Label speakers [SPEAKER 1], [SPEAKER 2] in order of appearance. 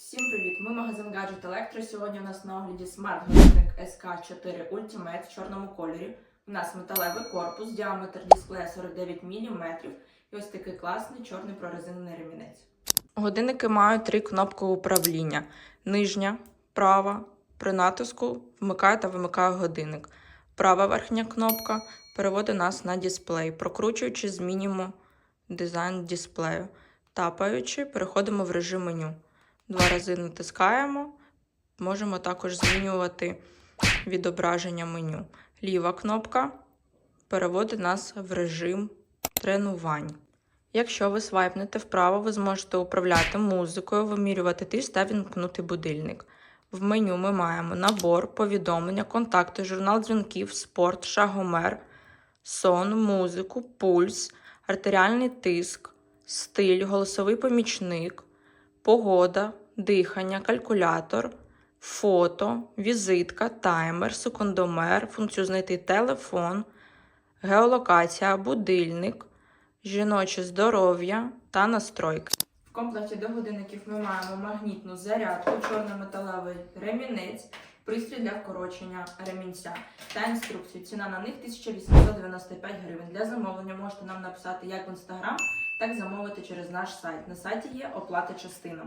[SPEAKER 1] Всім привіт! Ми магазин Gadget Electro. Сьогодні у нас на огляді смарт-годинник SK4 Ultimate в чорному кольорі. У нас металевий корпус, діаметр дисплея 49 мм і ось такий класний чорний прорезинений ремінець. Годинники мають три кнопки управління: нижня, права. При натиску вмикає та вимикає годинник. Права верхня кнопка переводить нас на дисплей. Прокручуючи, змінюємо дизайн дисплею. Тапаючи, переходимо в режим меню. Два рази натискаємо. Можемо також змінювати відображення меню. Ліва кнопка переводить нас в режим тренувань. Якщо ви свайпнете вправо, ви зможете управляти музикою, вимірювати тиск та вімкнути будильник. В меню ми маємо набор, повідомлення, контакти, журнал дзвінків, спорт, шагомер, сон, музику, пульс, артеріальний тиск, стиль, голосовий помічник, погода, дихання, калькулятор, фото, візитка, таймер, секундомер, функцію знайти телефон, геолокація, будильник, жіноче здоров'я та настройки. В комплекті до годинників ми маємо магнітну зарядку, чорно-металевий ремінець, пристрій для вкорочення ремінця та інструкцію. Ціна на них 1895 гривень. Для замовлення можете нам написати як в інстаграм, так замовити через наш сайт. На сайті є оплата частинами.